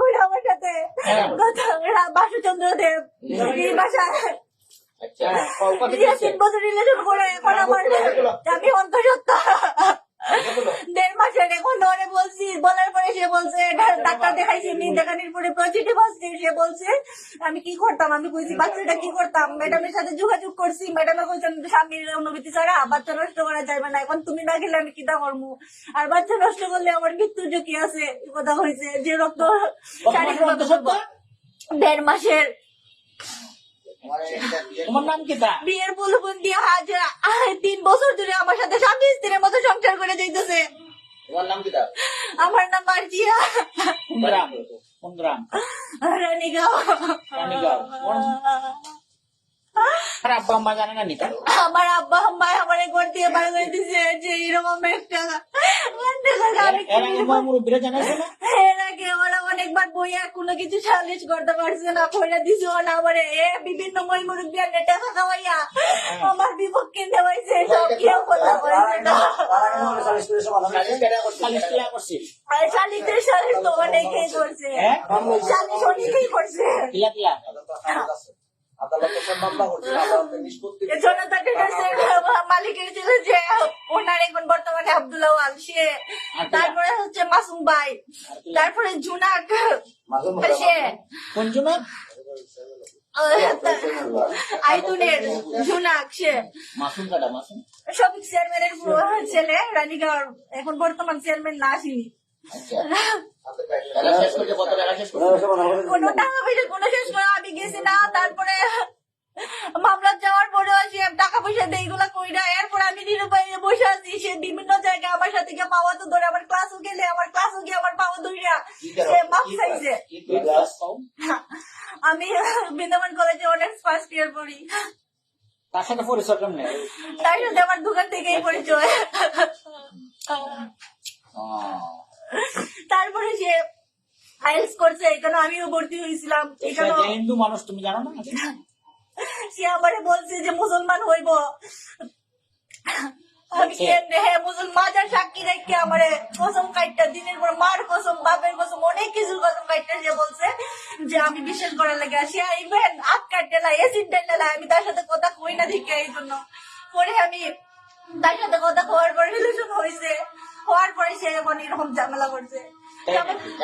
করে আমার সাথে হ্যাঁ। বাসুচন্দ্র দেব। আচ্ছা আমি অন্তঃসত্ত্বা দেড় মাসের এখন বলছি বলার পরে সে বলছে ডাক্তার দেখাইছি নি দেখানোর পরে পজিটিভ আসছে সে বলছে আমি কি করতাম? আমি কইছি বাচ্চাটা কি করতাম? ম্যাডামের সাথে যোগাযোগ করছি। ম্যাডামে বলছেন স্বামীর অনুভূতি ছাড়া বাচ্চা নষ্ট করা যাবে না। এখন তুমি না গেলে আমি কিতা করব আর বাচ্চা নষ্ট করলে আমার মৃত্যুর ঝুঁকি আছে। কথা হয়েছে যে রক্ত শারীরিক দেড় মাসের। তোমার নাম কি বিয়ের বুলবুল দিয়ে আজ তিন বছর ধরে আমার সাথে স্বামী স্ত্রীর মতো সংসার করে যাইতেছে। তোমার নাম কি তা আমার নাম মার্জিয়া। কোন গ্রাম কোন গ্রাম রানীগাঁও। রানীগাঁও। আর আব্বা আম্মা জানে না নিতা আমার আব্বা আম্মা আমার ঘর দিয়ে বাইরে করে দিছে যে এরকম একটা এর আগে ওরা অনেকবার বইয়া কোনো কিছু সালিশ করতে পারছে না কইরা দিছে না আমারে এ বিভিন্ন মই মুরব্বী আর নেটা খাওয়াইয়া আমার বিপক্ষে দেওয়াইছে হ্যাঁ? মালিকের ছিল যে ওনার এখন বর্তমানে আব্দুল্লাহ সে তারপরে হচ্ছে মাসুম ভাই তারপরে জুনাক সে কোন জন্য আইতুনের জুনাক মাসুম কাটা মাসুম? সবিক চেয়ারম্যানের ছেলে এখন বর্তমান চেয়ারম্যান না আসেনি। আচ্ছা। কোনো টাকা পয়সা কোনো শেষ করে আমি গেছি না তারপরে মামলা যাওয়ার পরে সে টাকা পয়সা দিয়ে এগুলা কইরা এরপর আমি নিরুপায় বসে আছি সে বিভিন্ন জায়গায় আমার সাথে গিয়ে পাওয়া তো ধরে আমার ক্লাসও গেলে আমার ক্লাসও গিয়ে আমার পাওয়া ধরিয়া সে মাপ চাইছে। পাও আমি বৃন্দাবন কলেজে অনার্স ফার্স্ট ইয়ার পড়ি। তার সাথে পরিচয় কেমনে? তার সাথে আমার দোকান থেকেই পরিচয়। তারপরে সে আইএলস করছে এখানে আমিও ভর্তি হয়েছিলাম এখানে হিন্দু মানুষ তুমি জানো না? সে আমারে বলছে যে মুসলমান হইব। আমি মুসলমান সাক্ষী রেখে আমারে কসম কাইটটা দিনের পর মার কসম বাপের কসম অনেক কিছুর কসম যে আমি বিশ্বাস করার লাগে সে ইভেন আট কাটতে না এসিড ডাইলে না আমি তার সাথে কথা কই না দেখে এই জন্য। পরে আমি তার সাথে কথা হওয়ার পরে রিলেশন হয়েছে। হওয়ার পরে সে এখন এরকম ঝামেলা করছে।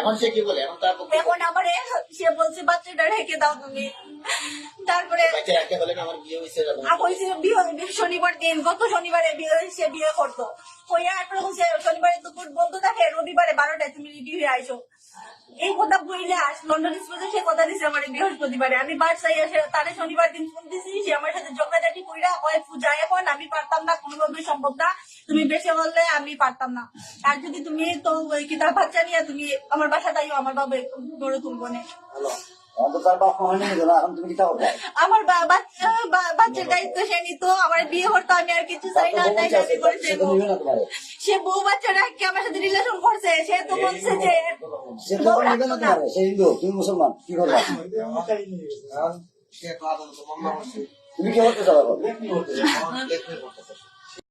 এখন সে কি বলে? এখন সে বলছে বাচ্চাটা রেখে দাও তুমি। তারপরে শনিবার দিন গত শনিবারে বিয়ে সে বিয়ে করতো। শনিবারে দুপুর বন্ধ থাকে রবিবারে বারোটায় তুমি রেডি হয়ে আইসো। এই কথা বইলে আস লন্ডন এক্সপ্রেসে সে কথা দিছে আমার বৃহস্পতিবারে। আমি বাসায় আসে তারে শনিবার দিন ফোন দিছি সে আমার সাথে ঝগড়াঝাটি কইরা হয় পূজা এখন আমি পারতাম না কোনোভাবে সম্ভব না। তুমি বেশি বললে আমি পারতাম না। আর যদি তুমি তো ওই কি তার বাচ্চা নিয়ে তুমি আমার বাসা তাইও আমার বাবা গড়ে তুলবো না। আমার বাচ্চা বাচ্চার দায়িত্ব সে নিত আমার বিয়ে করতো আমি আর কিছু চাই না তাই আমি সে বউ বাচ্চা রাখকে আমার সাথে রিলেশন করছে সে তো বলছে যে সে তো নিবে না। তোমার সে হিন্দু তুমি মুসলমান কি করবে? তুমি কি করতে চাও